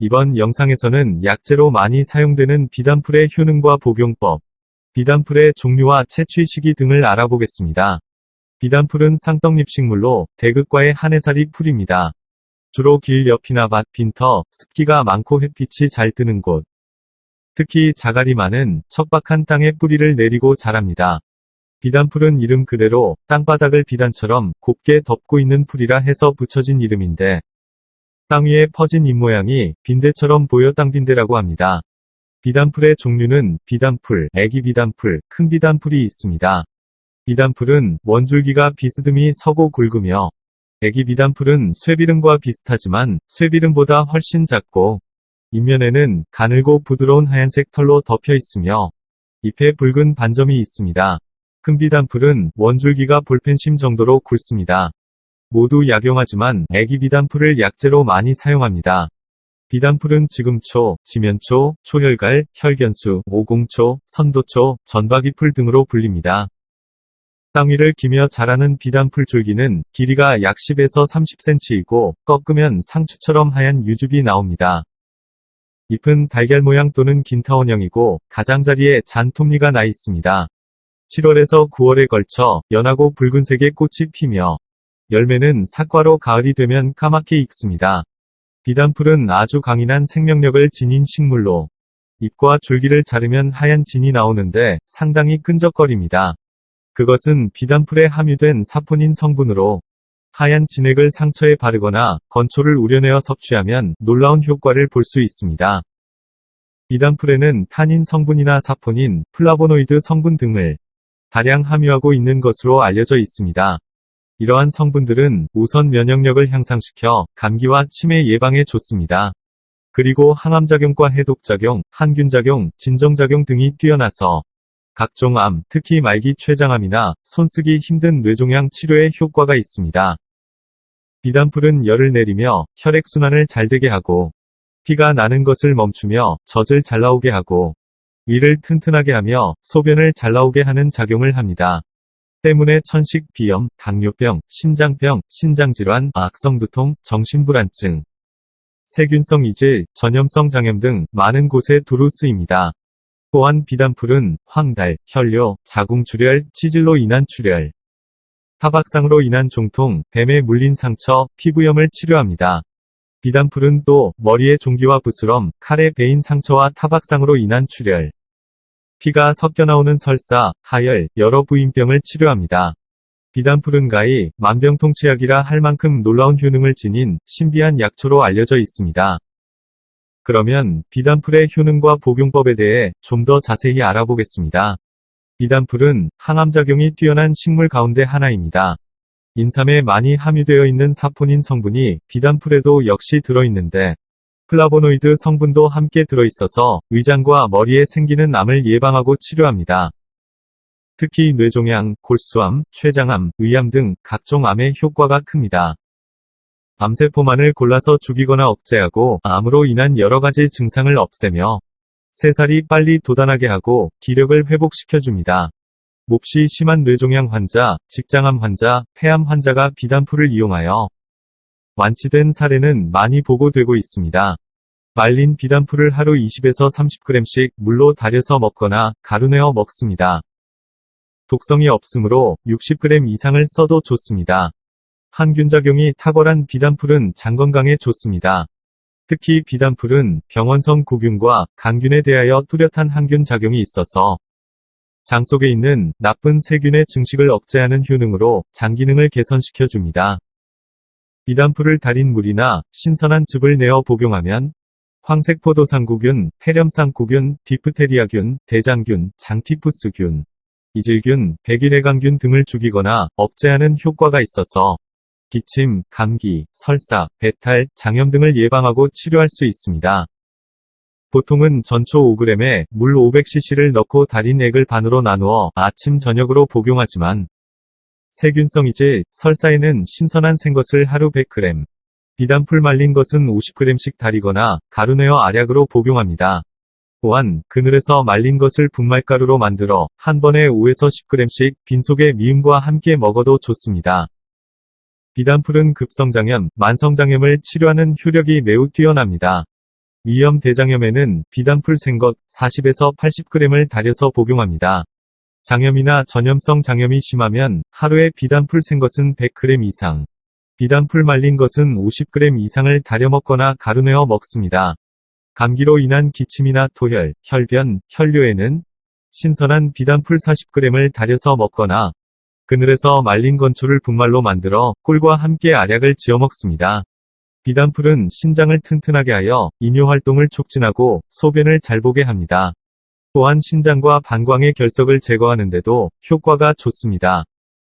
이번 영상에서는 약재로 많이 사용되는 비단풀의 효능과 복용법, 비단풀의 종류와 채취 시기 등을 알아보겠습니다. 비단풀은 쌍떡잎 식물로 대극과의 한해살이 풀입니다. 주로 길 옆이나 밭, 빈터, 습기가 많고 햇빛이 잘 뜨는 곳, 특히 자갈이 많은 척박한 땅에 뿌리를 내리고 자랍니다. 비단풀은 이름 그대로 땅바닥을 비단처럼 곱게 덮고 있는 풀이라 해서 붙여진 이름인데 땅 위에 퍼진 잎모양이 빈대처럼 보여 땅빈대라고 합니다. 비단풀의 종류는 비단풀, 애기 비단풀, 큰 비단풀이 있습니다. 비단풀은 원줄기가 비스듬히 서고 굵으며 애기 비단풀은 쇠비름과 비슷하지만 쇠비름보다 훨씬 작고 잎면에는 가늘고 부드러운 하얀색 털로 덮여 있으며 잎에 붉은 반점이 있습니다. 큰 비단풀은 원줄기가 볼펜심 정도로 굵습니다. 모두 약용하지만 애기 비단풀을 약재로 많이 사용합니다. 비단풀은 지금초, 지면초, 초혈갈, 혈견수, 오공초, 선도초, 전박이풀 등으로 불립니다. 땅 위를 기며 자라는 비단풀 줄기는 길이가 약 10에서 30cm이고 꺾으면 상추처럼 하얀 유즙이 나옵니다. 잎은 달걀 모양 또는 긴타원형이고 가장자리에 잔톱니가 나 있습니다. 7월에서 9월에 걸쳐 연하고 붉은색의 꽃이 피며 열매는 사과로 가을이 되면 까맣게 익습니다. 비단풀은 아주 강인한 생명력을 지닌 식물로 잎과 줄기를 자르면 하얀 진이 나오는데 상당히 끈적거립니다. 그것은 비단풀에 함유된 사포닌 성분으로 하얀 진액을 상처에 바르거나 건초를 우려내어 섭취하면 놀라운 효과를 볼 수 있습니다. 비단풀에는 타닌 성분이나 사포닌, 플라보노이드 성분 등을 다량 함유하고 있는 것으로 알려져 있습니다. 이러한 성분들은 우선 면역력을 향상시켜 감기와 치매 예방에 좋습니다. 그리고 항암작용과 해독작용, 항균작용, 진정작용 등이 뛰어나서 각종 암, 특히 말기 췌장암이나 손쓰기 힘든 뇌종양 치료에 효과가 있습니다. 비단풀은 열을 내리며 혈액순환을 잘 되게 하고 피가 나는 것을 멈추며 젖을 잘 나오게 하고 위를 튼튼하게 하며 소변을 잘 나오게 하는 작용을 합니다. 때문에 천식, 비염, 당뇨병, 심장병, 신장질환, 악성두통, 정신불안증, 세균성 이질, 전염성 장염 등 많은 곳에 두루 쓰입니다. 또한 비단풀은 황달, 혈뇨, 자궁출혈, 치질로 인한 출혈, 타박상으로 인한 중통, 뱀에 물린 상처, 피부염을 치료합니다. 비단풀은 또 머리의 종기와 부스럼, 칼에 베인 상처와 타박상으로 인한 출혈, 피가 섞여 나오는 설사, 하열, 여러 부인병을 치료합니다. 비단풀은 가히 만병통치약이라 할 만큼 놀라운 효능을 지닌 신비한 약초로 알려져 있습니다. 그러면 비단풀의 효능과 복용법에 대해 좀 더 자세히 알아보겠습니다. 비단풀은 항암작용이 뛰어난 식물 가운데 하나입니다. 인삼에 많이 함유되어 있는 사포닌 성분이 비단풀에도 역시 들어있는데 플라보노이드 성분도 함께 들어있어서 의장과 머리에 생기는 암을 예방하고 치료합니다. 특히 뇌종양, 골수암, 췌장암, 의암 등 각종 암에 효과가 큽니다. 암세포만을 골라서 죽이거나 억제하고 암으로 인한 여러 가지 증상을 없애며 새살이 빨리 돋아나게 하고 기력을 회복시켜줍니다. 몹시 심한 뇌종양 환자, 직장암 환자, 폐암 환자가 비단풀을 이용하여 완치된 사례는 많이 보고되고 있습니다. 말린 비단풀을 하루 20에서 30g씩 물로 달여서 먹거나 가루내어 먹습니다. 독성이 없으므로 60g 이상을 써도 좋습니다. 항균작용이 탁월한 비단풀은 장 건강에 좋습니다. 특히 비단풀은 병원성 구균과 강균에 대하여 뚜렷한 항균 작용이 있어서 장 속에 있는 나쁜 세균의 증식을 억제하는 효능으로 장 기능을 개선시켜 줍니다. 비단풀을 달인 물이나 신선한 즙을 내어 복용하면 황색포도상구균, 폐렴상구균, 디프테리아균, 대장균, 장티푸스균, 이질균, 백일해강균 등을 죽이거나 억제하는 효과가 있어서 기침, 감기, 설사, 배탈, 장염 등을 예방하고 치료할 수 있습니다. 보통은 전초 5g에 물 500cc를 넣고 달인 액을 반으로 나누어 아침 저녁으로 복용하지만 세균성 이질, 설사에는 신선한 생것을 하루 100g, 비단풀 말린 것은 50g씩 달이거나 가루내어 알약으로 복용합니다. 또한 그늘에서 말린 것을 분말가루로 만들어 한 번에 5에서 10g씩 빈속에 미음과 함께 먹어도 좋습니다. 비단풀은 급성장염, 만성장염을 치료하는 효력이 매우 뛰어납니다. 위염 대장염에는 비단풀 생것 40에서 80g을 달여서 복용합니다. 장염이나 전염성 장염이 심하면 하루에 비단풀 생것은 100g 이상, 비단풀 말린 것은 50g 이상을 달여 먹거나 가루내어 먹습니다. 감기로 인한 기침이나 토혈, 혈변, 혈뇨에는 신선한 비단풀 40g을 달여서 먹거나 그늘에서 말린 건초를 분말로 만들어 꿀과 함께 알약을 지어 먹습니다. 비단풀은 신장을 튼튼하게 하여 이뇨 활동을 촉진하고 소변을 잘 보게 합니다. 또한 신장과 방광의 결석을 제거하는데도 효과가 좋습니다.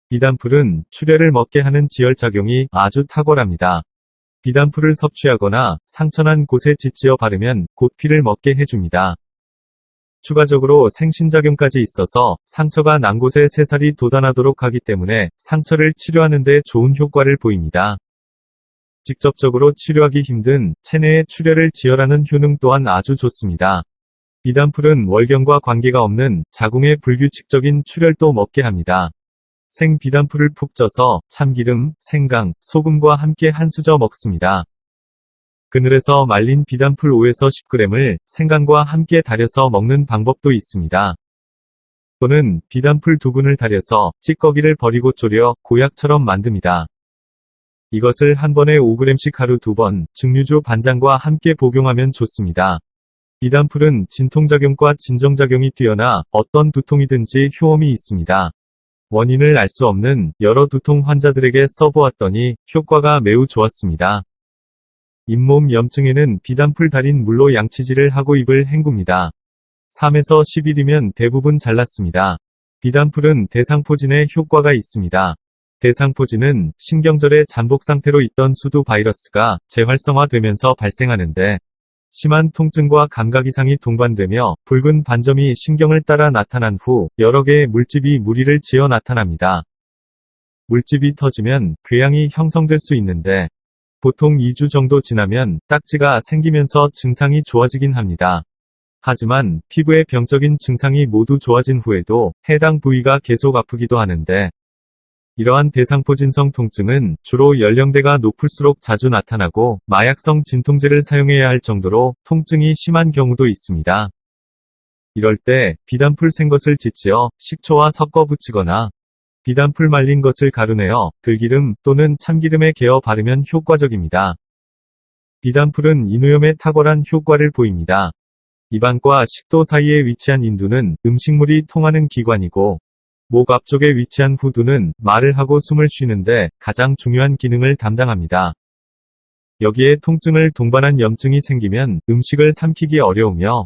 비단풀은 출혈을 먹게 하는 지혈작용이 아주 탁월합니다. 비단풀을 섭취하거나 상처난 곳에 짓지어 바르면 곧 피를 먹게 해줍니다. 추가적으로 생신작용까지 있어서 상처가 난 곳에 새살이 돋아나도록 하기 때문에 상처를 치료하는 데 좋은 효과를 보입니다. 직접적으로 치료하기 힘든 체내의 출혈을 지혈하는 효능 또한 아주 좋습니다. 비단풀은 월경과 관계가 없는 자궁의 불규칙적인 출혈도 먹게 합니다. 생 비단풀을 푹 쪄서 참기름, 생강, 소금과 함께 한 수저 먹습니다. 그늘에서 말린 비단풀 5에서 10g을 생강과 함께 달여서 먹는 방법도 있습니다. 또는 비단풀 두근을 달여서 찌꺼기를 버리고 졸여 고약처럼 만듭니다. 이것을 한 번에 5g씩 하루 두 번 증류주 반잔과 함께 복용하면 좋습니다. 비단풀은 진통작용과 진정작용이 뛰어나 어떤 두통이든지 효험이 있습니다. 원인을 알 수 없는 여러 두통 환자들에게 써보았더니 효과가 매우 좋았습니다. 잇몸 염증에는 비단풀 달인 물로 양치질을 하고 입을 헹굽니다. 3에서 10일이면 대부분 잘났습니다. 비단풀은 대상포진에 효과가 있습니다. 대상포진은 신경절의 잠복 상태로 있던 수두 바이러스가 재활성화되면서 발생하는데 심한 통증과 감각 이상이 동반되며 붉은 반점이 신경을 따라 나타난 후 여러 개의 물집이 무리를 지어 나타납니다. 물집이 터지면 궤양이 형성될 수 있는데 보통 2주 정도 지나면 딱지가 생기면서 증상이 좋아지긴 합니다. 하지만 피부의 병적인 증상이 모두 좋아진 후에도 해당 부위가 계속 아프기도 하는데 이러한 대상포진성 통증은 주로 연령대가 높을수록 자주 나타나고 마약성 진통제를 사용해야 할 정도로 통증이 심한 경우도 있습니다. 이럴 때 비단풀 생것을 짓지어 식초와 섞어 붙이거나 비단풀 말린 것을 가루내어 들기름 또는 참기름에 개어 바르면 효과적입니다. 비단풀은 인후염에 탁월한 효과를 보입니다. 입안과 식도 사이에 위치한 인두는 음식물이 통하는 기관이고 목 앞쪽에 위치한 후두는 말을 하고 숨을 쉬는데 가장 중요한 기능을 담당합니다. 여기에 통증을 동반한 염증이 생기면 음식을 삼키기 어려우며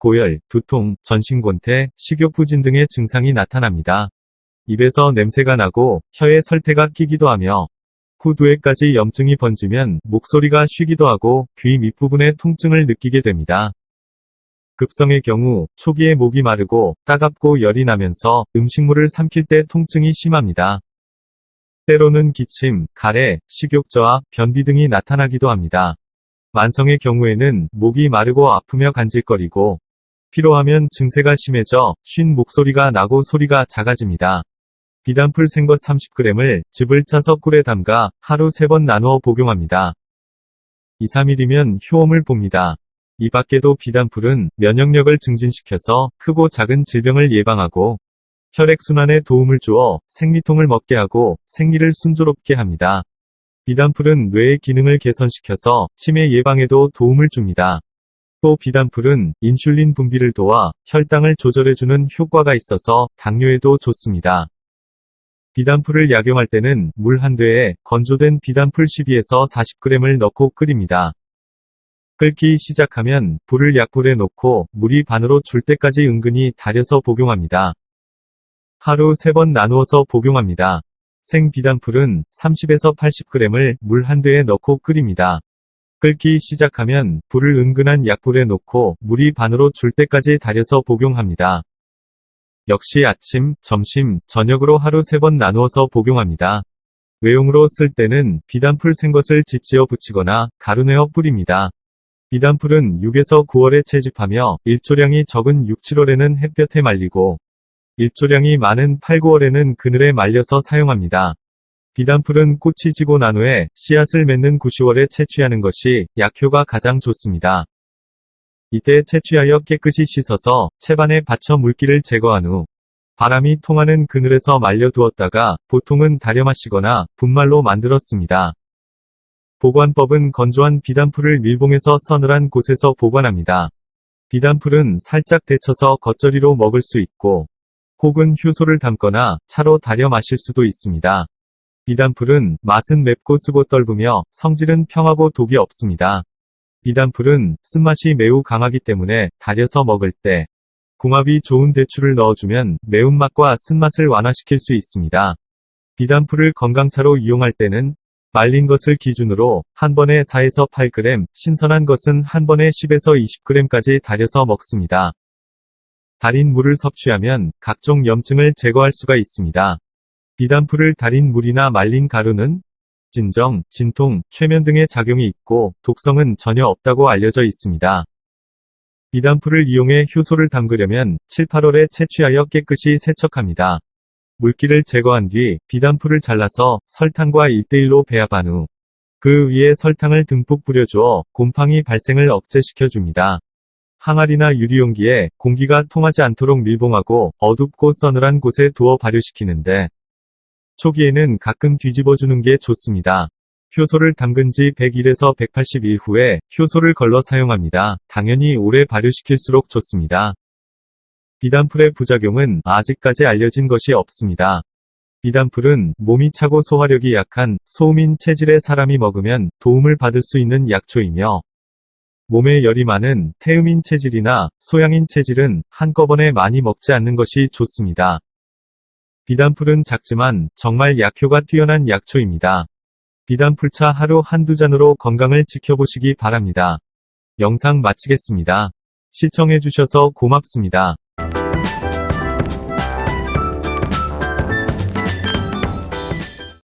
고열, 두통, 전신곤태, 식욕부진 등의 증상이 나타납니다. 입에서 냄새가 나고 혀에 설태가 끼기도 하며 후두에까지 염증이 번지면 목소리가 쉬기도 하고 귀 밑부분에 통증을 느끼게 됩니다. 급성의 경우 초기에 목이 마르고 따갑고 열이 나면서 음식물을 삼킬 때 통증이 심합니다. 때로는 기침, 가래, 식욕 저하, 변비 등이 나타나기도 합니다. 만성의 경우에는 목이 마르고 아프며 간질거리고 피로하면 증세가 심해져 쉰 목소리가 나고 소리가 작아집니다. 비단풀 생것 30g을 즙을 짜서 꿀에 담가 하루 3번 나누어 복용합니다. 2, 3일이면 효험을 봅니다. 이 밖에도 비단풀은 면역력을 증진시켜서 크고 작은 질병을 예방하고 혈액순환에 도움을 주어 생리통을 먹게 하고 생리를 순조롭게 합니다. 비단풀은 뇌의 기능을 개선시켜서 치매 예방에도 도움을 줍니다. 또 비단풀은 인슐린 분비를 도와 혈당을 조절해주는 효과가 있어서 당뇨에도 좋습니다. 비단풀을 약용할 때는 물 한 대에 건조된 비단풀 12에서 40g을 넣고 끓입니다. 끓기 시작하면 불을 약불에 놓고 물이 반으로 줄 때까지 은근히 달여서 복용합니다. 하루 3번 나누어서 복용합니다. 생 비단풀은 30에서 80g을 물 한 대에 넣고 끓입니다. 끓기 시작하면 불을 은근한 약불에 놓고 물이 반으로 줄 때까지 달여서 복용합니다. 역시 아침, 점심, 저녁으로 하루 3번 나누어서 복용합니다. 외용으로 쓸 때는 비단풀 생것을 짓지어 붙이거나 가루내어 뿌립니다. 비단풀은 6에서 9월에 채집하며 일조량이 적은 6, 7월에는 햇볕에 말리고 일조량이 많은 8, 9월에는 그늘에 말려서 사용합니다. 비단풀은 꽃이 지고 난 후에 씨앗을 맺는 9, 10월에 채취하는 것이 약효가 가장 좋습니다. 이때 채취하여 깨끗이 씻어서 채반에 받쳐 물기를 제거한 후 바람이 통하는 그늘에서 말려두었다가 보통은 다려 마시거나 분말로 만들었습니다. 보관법은 건조한 비단풀을 밀봉해서 서늘한 곳에서 보관합니다. 비단풀은 살짝 데쳐서 겉절이로 먹을 수 있고 혹은 효소를 담거나 차로 달여 마실 수도 있습니다. 비단풀은 맛은 맵고 쓰고 떫으며 성질은 평하고 독이 없습니다. 비단풀은 쓴맛이 매우 강하기 때문에 달여서 먹을 때 궁합이 좋은 대추를 넣어주면 매운맛과 쓴맛을 완화시킬 수 있습니다. 비단풀을 건강차로 이용할 때는 말린 것을 기준으로 한 번에 4에서 8g, 신선한 것은 한 번에 10에서 20g까지 달여서 먹습니다. 달인 물을 섭취하면 각종 염증을 제거할 수가 있습니다. 비단풀을 달인 물이나 말린 가루는 진정, 진통, 최면 등의 작용이 있고 독성은 전혀 없다고 알려져 있습니다. 비단풀을 이용해 효소를 담그려면 7, 8월에 채취하여 깨끗이 세척합니다. 물기를 제거한 뒤 비단풀을 잘라서 설탕과 1대1로 배합한 후 그 위에 설탕을 듬뿍 뿌려주어 곰팡이 발생을 억제시켜줍니다. 항아리나 유리용기에 공기가 통하지 않도록 밀봉하고 어둡고 서늘한 곳에 두어 발효시키는데 초기에는 가끔 뒤집어주는 게 좋습니다. 효소를 담근 지 101에서 180일 후에 효소를 걸러 사용합니다. 당연히 오래 발효시킬수록 좋습니다. 비단풀의 부작용은 아직까지 알려진 것이 없습니다. 비단풀은 몸이 차고 소화력이 약한 소음인 체질의 사람이 먹으면 도움을 받을 수 있는 약초이며 몸에 열이 많은 태음인 체질이나 소양인 체질은 한꺼번에 많이 먹지 않는 것이 좋습니다. 비단풀은 작지만 정말 약효가 뛰어난 약초입니다. 비단풀차 하루 한두 잔으로 건강을 지켜보시기 바랍니다. 영상 마치겠습니다. 시청해주셔서 고맙습니다.